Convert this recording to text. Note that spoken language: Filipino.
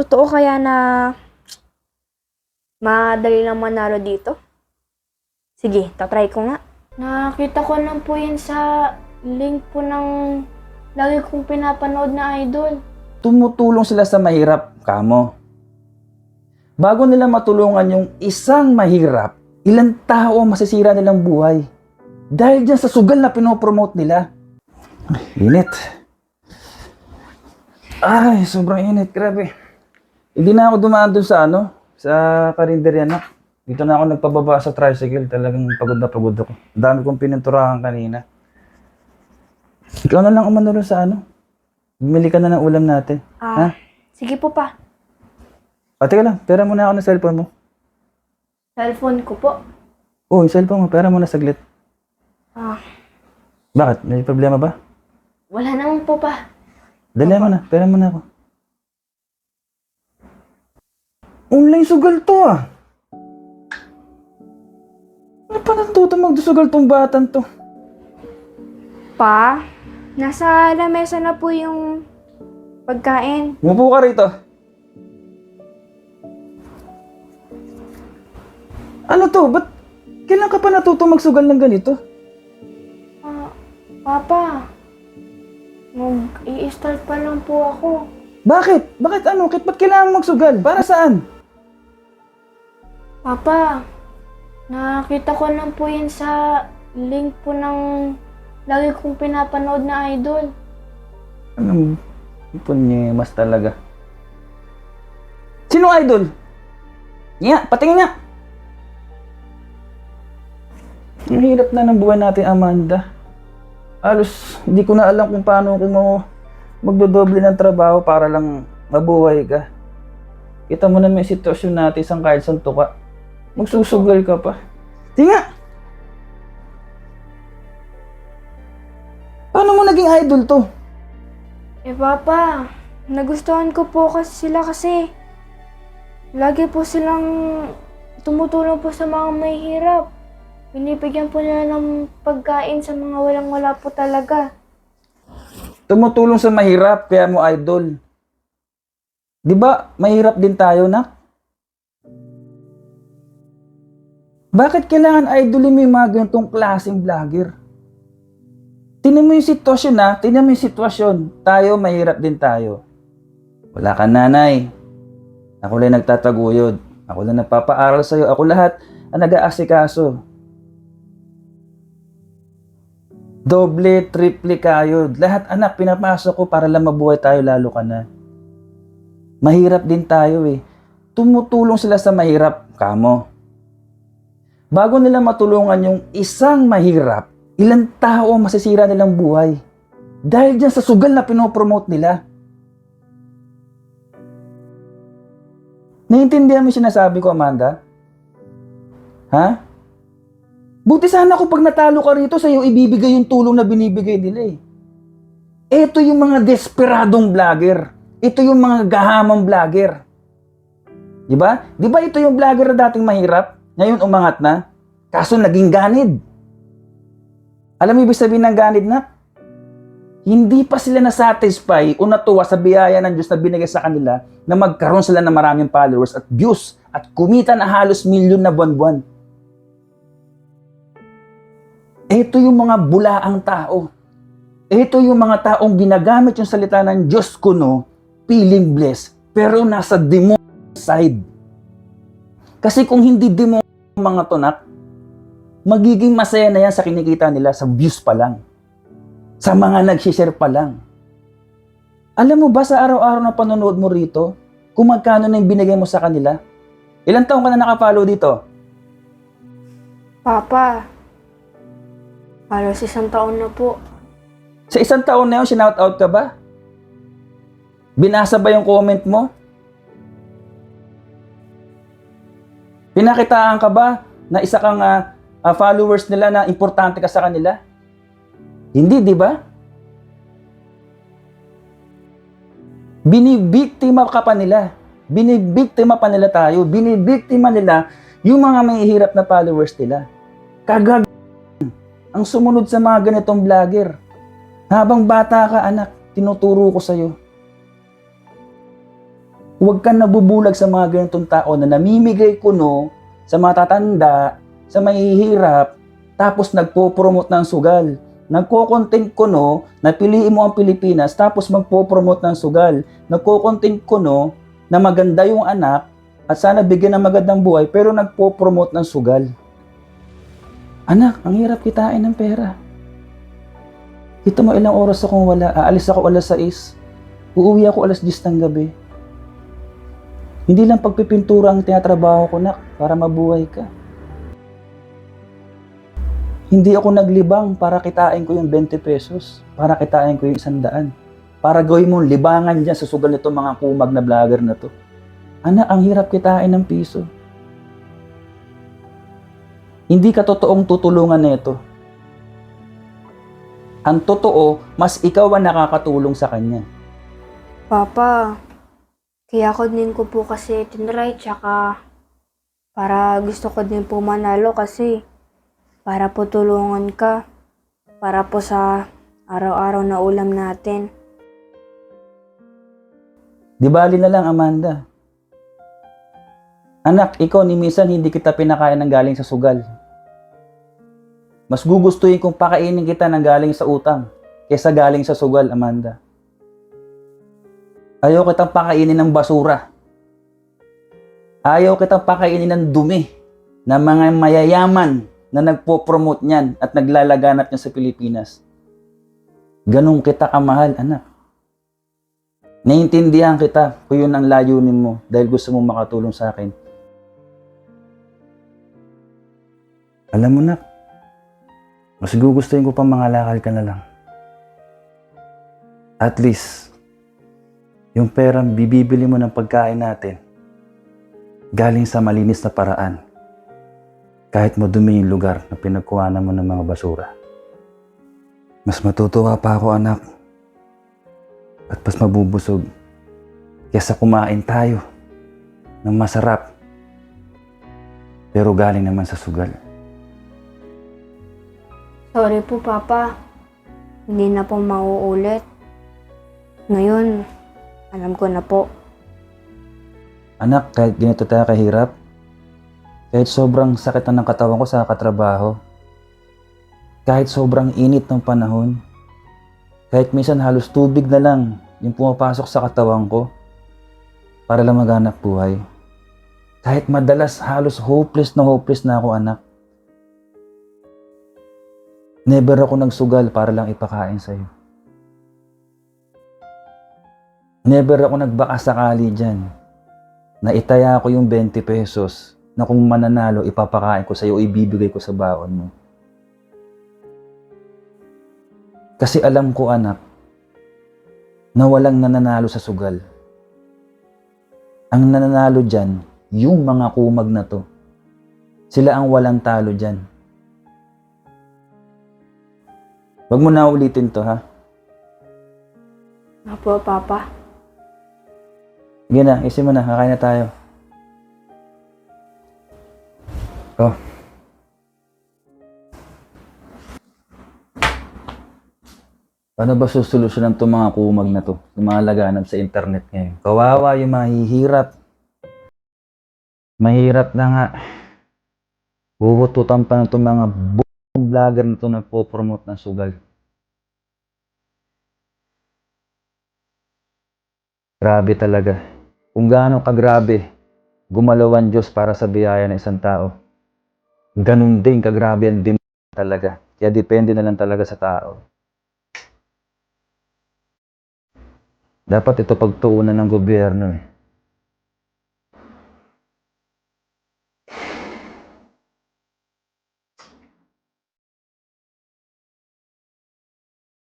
Totoo kaya na madali lang manalo dito? Sige, tatry ko nga. Nakita ko lang po yan sa link po ng lagi kong pinapanood na idol. Tumutulong sila sa mahirap, kamo. Bago nila matulungan yung isang mahirap, ilang tao ang masisira nilang buhay. Dahil dyan sa sugal na pinopromote nila. Ay, Init. Ay, sobrang init. Grabe. Hindi na ako dumaan dun sa ano, sa karinderya na. Dito na ako nagpababa sa tricycle. Talagang pagod na pagod ako. Ang dami kong pininturahan kanina. Ikaw na lang umano rin sa ano. Bumili ka na ng ulam natin. Ah, Ha? sige po pa. Ah, teka lang. Pera mo na ako ng cellphone mo. Cellphone ko po. Oh, yung cellphone mo. Pera mo na saglit. Ah, Bakit? May problema ba? wala naman po pa. Dali mo na. Pera mo na ako. Online sugal to ah. Ano pa natuto magdusugal tong batan to? Pa, nasa lamesa na po yung pagkain. Mupo ka rito. Ano to? Ba't kailan ka pa natuto magsugal ng ganito? Ah, Papa, mag-i-start pa lang po ako. Bakit? Bakit ano? Kit ba't kailangan magsugal? Para saan? Papa, nakita ko lang po yan sa link po ng lagi kong pinapanood na idol. Anong mas talaga? Sino idol? Nga, patingin nga. Ang hirap na ng buhay natin, Amanda. Alos, hindi ko na alam kung paano mo magdodoble ng trabaho para lang mabuhay ka. Kita mo naman yung sitwasyon natin isang kahit saan tuka. Magsusugal ka pa. Di nga! Paano mo naging idol to? Eh Papa, nagustuhan ko po kasi sila kasi lagi po silang tumutulong po sa mga mahihirap. Binibigyan po nila ng pagkain sa mga walang-wala po talaga. Tumutulong sa mahirap, kaya mo idol. Di ba, mahirap din tayo, nak? Bakit kailangan idolin mo yung mga ganitong klaseng vlogger? Tingnan mo yung sitwasyon na, tingnan mo yung sitwasyon. Tayo, mahirap din tayo. Wala ka nanay. Ako lang nagtataguyod. Ako lang nagpapaaral sa'yo. Ako lahat ang nag-aasikaso. Doble, triple kayod. Lahat anak, pinapasok ko para lang mabuhay tayo lalo ka na. Mahirap din tayo eh. Tumutulong sila sa mahirap, kamo. Bago nila matulungan yung isang mahirap, ilang tao masisira nilang buhay. Dahil dyan sa sugal na pinopromote nila. Naiintindihan mo yung sinasabi ko, Amanda? Ha? Buti sana kung pag natalo ka rito, sa'yo ibibigay yung tulong na binibigay nila eh. Ito yung mga desperadong vlogger. Ito yung mga gahamang vlogger. Di ba? Di ba ito yung vlogger na dating mahirap? Ngayon umangat na. Kaso naging ganid. Alam mo ibig sabihin ng ganid na? Hindi pa sila na-satisfy o natuwa sa biyaya ng Diyos na binigay sa kanila na magkaroon sila ng maraming followers at views at kumita na halos milyon na buwan-buwan. Ito yung mga bulaang tao. Ito yung mga taong ginagamit yung salita ng Diyos kuno, feeling blessed, pero nasa demon side. Kasi kung hindi demon mga tonak, magiging masaya na yan sa kinikita nila sa views pa lang. Sa mga nagsishare pa lang. Alam mo ba sa araw-araw na panonood mo rito, kung magkano na yung binigay mo sa kanila? Ilang taong ka na nakafollow dito? Papa, halos isang taon na po. Sa isang taon na yun, shinout out ka ba? Binasa ba yung comment mo? Pinakitaan ka ba na isa kang ah, ah, followers nila na importante ka sa kanila? Hindi, di ba? Binibiktima ka pa nila. Binibiktima pa nila tayo. Binibiktima nila yung mga may hirap na followers nila. Kagag ang sumunod sa mga ganitong vlogger. Habang bata ka, anak, tinuturo ko sa'yo. Huwag kang nabubulag sa mga ganitong tao na namimigay kuno sa matatanda, sa mahihirap, tapos nagpo-promote ng sugal. Nagko-content kuno na piliin mo ang Pilipinas tapos magpo-promote ng sugal. Nagko-content kuno na maganda yung anak at sana bigyan ng magandang buhay pero nagpo-promote ng sugal. Anak, ang hirap kitain ng pera. Kita mo ilang oras akong wala. Aalis ako alas 6. Uuwi ako alas 10 ng gabi. Hindi lang pagpipintura ang tinatrabaho ko, nak, para mabuhay ka. Hindi ako naglibang para kitain ko yung 20 pesos, para kitain ko yung 100. Para gawin mo libangan dyan sa sugal nito mga kumag na vlogger na to. Anak, ang hirap kitain ng piso. Hindi ka totoong tutulungan nito. Ang totoo, mas ikaw ang nakakatulong sa kanya. Papa, kaya ko din ko po kasi tinry tsaka para gusto ko din po manalo kasi para po tulungan ka. Para po sa araw-araw na ulam natin. Di bali na lang, Amanda. Anak, ikaw ni Misan hindi kita pinakain ng galing sa sugal. Mas gugustuhin kong pakainin kita ng galing sa utang kaysa galing sa sugal, Amanda. Ayaw kitang pakainin ng basura. Ayaw kitang pakainin ng dumi ng mga mayayaman na nagpo-promote niyan at naglalaganap niya sa Pilipinas. Ganong kita kamahal, anak. Naiintindihan kita kung yun ang layunin mo dahil gusto mo makatulong sa akin. Alam mo na, mas gugustuhin ko pa mga lakal ka na lang. At least, yung perang bibibili mo ng pagkain natin, galing sa malinis na paraan. Kahit madumi yung lugar na pinagkuhanan mo ng mga basura. Mas matutuwa pa ako anak at mas mabubusog kesa kumain tayo ng masarap pero galing naman sa sugal. Sorry po, Papa. Hindi na po mauulit. Ngayon, alam ko na po. Anak, kahit ganito tayo kahirap, kahit sobrang sakit na ng katawan ko sa katrabaho, kahit sobrang init ng panahon, kahit minsan halos tubig na lang yung pumapasok sa katawan ko para lang maghanap buhay. Kahit madalas halos hopeless na hopeless na ako anak. Never ako nagsugal para lang ipakain sa'yo. Never ako nagbaka sakali dyan na itaya ko yung 20 pesos na kung mananalo ipapakain ko sa'yo o ibibigay ko sa baon mo. Kasi alam ko anak na walang nananalo sa sugal. Ang nananalo dyan, yung mga kumag na to. Sila ang walang talo dyan. Huwag mo na ulitin to ha. Apo, Papa. Sige na, isin mo na, kakain na tayo. Oh. Paano ba susolusyonan itong mga kumag na to? Yung mga laganap sa internet ngayon. Kawawa yung mahihirap. Mahirap na nga. Bubututan pa na itong mga buong vlogger na to na po-promote ng sugal. Grabe talaga. Kung gaano kagrabe, gumalawan Diyos para sa biyaya ng isang tao. Ganun din kagrabe ang dim talaga. Kaya depende na lang talaga sa tao. Dapat ito pagtuunan ng gobyerno eh.